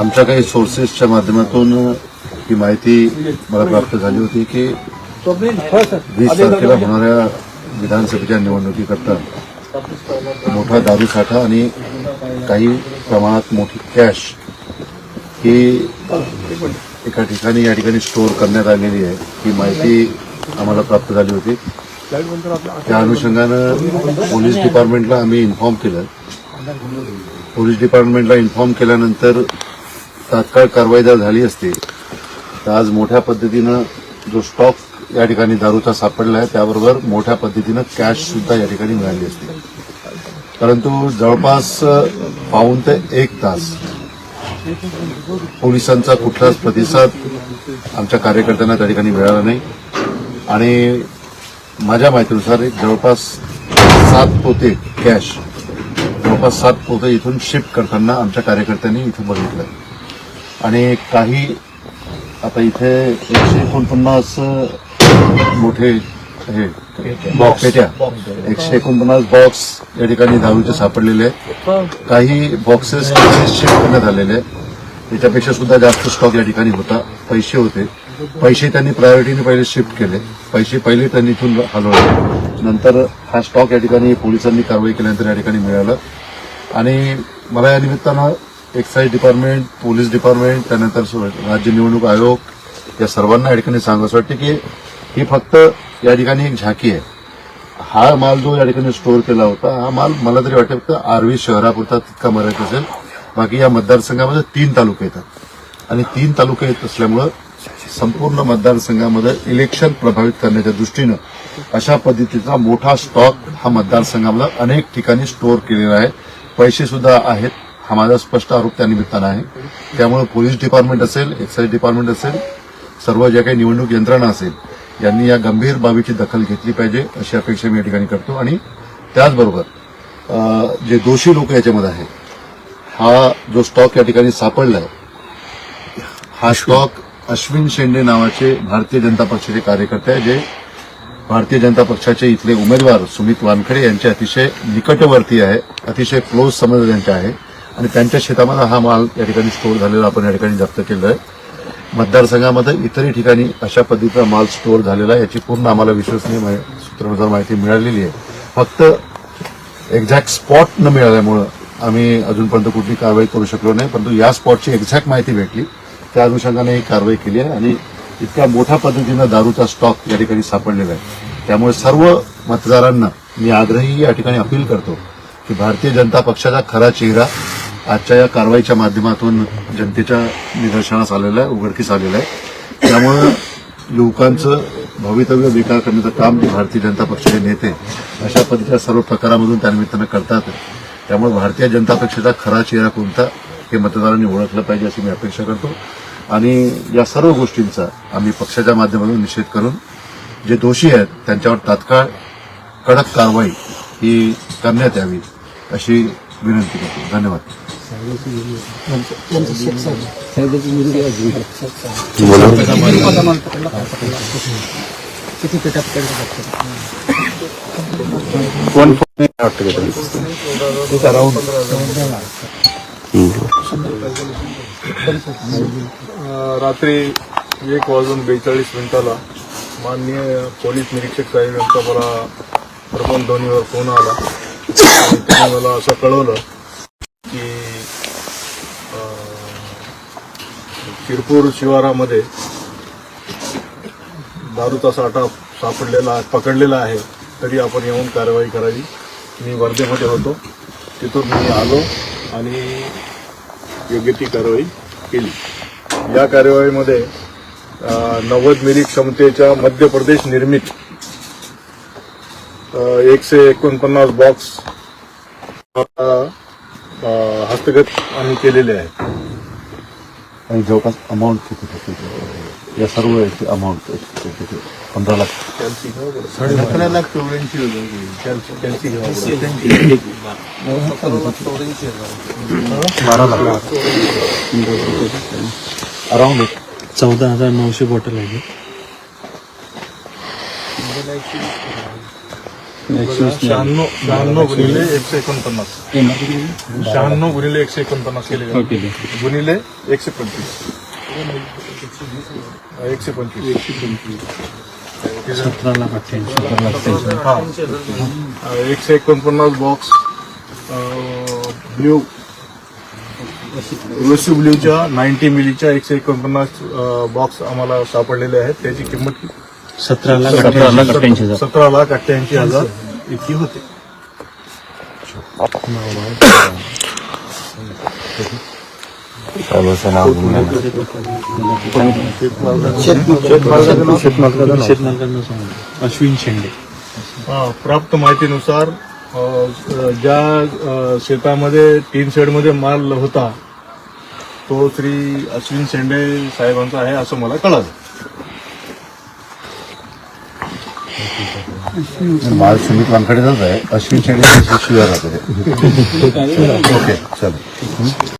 आमच्या काही सोर्सेसच्या माध्यमातून ही माहिती मला प्राप्त झाली होती की वीस तारखेला होणाऱ्या विधानसभेच्या निवडणुकीकरता मोठा दारू साठा आणि काही प्रमाणात मोठी कॅश ही एका ठिकाणी या ठिकाणी स्टोअर करण्यात आलेली आहे. ही माहिती आम्हाला प्राप्त झाली होती. त्या अनुषंगानं पोलीस डिपार्टमेंटला आम्ही इन्फॉर्म केलं. पोलीस डिपार्टमेंटला इन्फॉर्म केल्यानंतर तात्काळ कारवाई जर झाली असती तर आज मोठ्या पद्धतीनं जो स्टॉक या ठिकाणी दारूचा सापडला आहे त्याबरोबर मोठ्या पद्धतीनं कॅश सुद्धा या ठिकाणी मिळाली असती. परंतु जवळपास पाऊन ते एक तास पोलिसांचा कुठलाच प्रतिसाद आमच्या कार्यकर्त्यांना त्या ठिकाणी मिळाला नाही. आणि माझ्या माहितीनुसार एक जवळपास सात पोते कॅश जवळपास सात पोते इथून शिफ्ट करताना आमच्या कार्यकर्त्यांनी इथं बघितलं. आणि काही आता इथे एकशे एकोणपन्नास मोठे हे बॉक्स पेट्या एकशे एकोणपन्नास बॉक्स या ठिकाणी दारूचे सापडलेले काही बॉक्सेस शिफ्ट करण्यात आलेले त्याच्यापेक्षा सुद्धा जास्त स्टॉक या ठिकाणी होता. पैसे होते. पैसे त्यांनी प्रायोरिटीने पहिले शिफ्ट केले. पैसे पहिले त्यांनी इथून हलवले. नंतर हा स्टॉक या ठिकाणी पोलिसांनी कारवाई केल्यानंतर या ठिकाणी मिळाला. आणि मला या निमित्तानं एक्साईज डिपार्टमेंट पोलीस डिपार्टमेंट त्यानंतर राज्य निवडणूक आयोग या सर्वांना या ठिकाणी सांगावं वाटतं की ही फक्त या ठिकाणी एक झाकी आहे. हा माल जो या ठिकाणी स्टोअर केला होता हा माल मला तरी वाटतं फक्त आर्वी शहरापुरता तितका मर्यादित असेल. बाकी या मतदारसंघामध्ये तीन तालुके येतात. आणि तीन तालुके येत असल्यामुळं संपूर्ण मतदारसंघामध्ये इलेक्शन प्रभावित करण्याच्या दृष्टीनं अशा पद्धतीचा मोठा स्टॉक हा मतदारसंघामध्ये अनेक ठिकाणी स्टोअर केलेला आहे. पैसे सुद्धा आहेत. हा माझा स्पष्ट आरोप त्या निमित्तानं आहे. त्यामुळे पोलीस डिपार्टमेंट असेल एक्साईज डिपार्टमेंट असेल सर्व ज्या काही निवडणूक यंत्रणा असेल यांनी या गंभीर बाबीची दखल घेतली पाहिजे अशी अपेक्षा मी या ठिकाणी करतो. आणि त्याचबरोबर जे दोषी लोक याच्यामध्ये आहेत हा जो स्टॉक या ठिकाणी सापडलाय हा स्टॉक अश्विन शेंडे नावाचे भारतीय जनता पक्षाचे कार्यकर्ते आहे जे भारतीय जनता पक्षाचे इथले उमेदवार सुमित वानखडे यांचे अतिशय निकटवर्ती आहे अतिशय क्लोज समज त्यांचे आहे. आणि त्यांच्या शेतामध्ये हा माल या ठिकाणी स्टोअर झालेला आपण या ठिकाणी जप्त केलेला आहे मतदारसंघामध्ये इतरही ठिकाणी अशा पद्धतीचा माल स्टोअर झालेला आहे याची पूर्ण आम्हाला विश्वसनीय सूत्रानुसार माहिती मिळालेली आहे. फक्त एक्झॅक्ट स्पॉट न मिळाल्यामुळं आम्ही अजूनपर्यंत कुठली कारवाई करू शकलो नाही परंतु या स्पॉटची एक्झॅक्ट माहिती भेटली. त्या अनुषंगाने ही कारवाई केली आहे आणि इतक्या मोठ्या पद्धतीनं दारूचा स्टॉक या ठिकाणी सापडलेला आहे. त्यामुळे सर्व मतदारांना मी आग्रही या ठिकाणी अपील करतो की भारतीय जनता पक्षाचा खरा चेहरा आजच्या या कारवाईच्या माध्यमातून जनतेच्या निदर्शनास आलेलं आहे उघडकीस आलेलं आहे. त्यामुळं युवकांचं भवितव्य विकार करण्याचं काम जे भारतीय जनता पक्षाचे नेते अशा पद्धतीच्या सर्व प्रकारामधून त्यानिमित्तानं करतात. त्यामुळे भारतीय जनता पक्षाचा खरा चेहरा कोणता हे मतदारांनी ओळखलं पाहिजे अशी मी अपेक्षा करतो. आणि या सर्व गोष्टींचा आम्ही पक्षाच्या माध्यमातून निषेध करून जे दोषी आहेत त्यांच्यावर तात्काळ कडक कारवाई ही करण्यात यावी अशी विनंती करतो. धन्यवाद. कोण फोन वाटतं रात्री एक वाजून बेचाळीस मिनिटाला माननीय पोलीस निरीक्षक साहेब यांचा मला प्रबंध ध्वनीवर फोन आला. त्यांनी मला असं कळवलं शिरपूर शिवारामध्ये दारूचा साठा सापडलेला पकडलेला आहे तरी आपण येऊन कारवाई करावी. मी वर्धेमध्ये होतो. तिथून मी आलो आणि योग्य ती कारवाई केली. या कारवाईमध्ये नव्वद मिली क्षमतेच्या मध्य प्रदेश निर्मित एकशे एकोणपन्नास बॉक्स हस्तगत आम्ही केलेले आहे आणि जवळपास अमाऊंट किती होती? या सर्व याची अमाऊंट पंधरा लाख. अकरा लाख चौऱ्याऐंशी बारा लाख. अराउंड चौदा हजार नऊशे बॉटल आहे. शहाण्णव शहाण्णव गुणिले एकशे एकोणपन्नास. शहाण्णव गुणिले एकशे एकोणपन्नास केले ओके. गुणिले एकशे पंचवीस. एकशे पंचवीस. हा अं, एकशे एकोणपन्नास बॉक्स ब्ल्यू रोसी ब्ल्यूच्या नाईन्टी मिलीच्या एकशे एकोणपन्नास बॉक्स आम्हाला सापडलेले आहेत. त्याची किंमत सतरा लाख सतरा लाख अठ्ठ्याऐंशी हजार. सतरा लाख अठ्ठ्याऐंशी हजार इतकी होते. अश्विन शेंडे. हा, प्राप्त माहितीनुसार ज्या शेतामध्ये तीन शेडमध्ये माल होता तो श्री अश्विन शेंडे साहेबांचा आहे असं मला कळालं. माल सुमित वानखडेचाच आहे अश्विन शेंडे शिवाय राहते. ओके चल.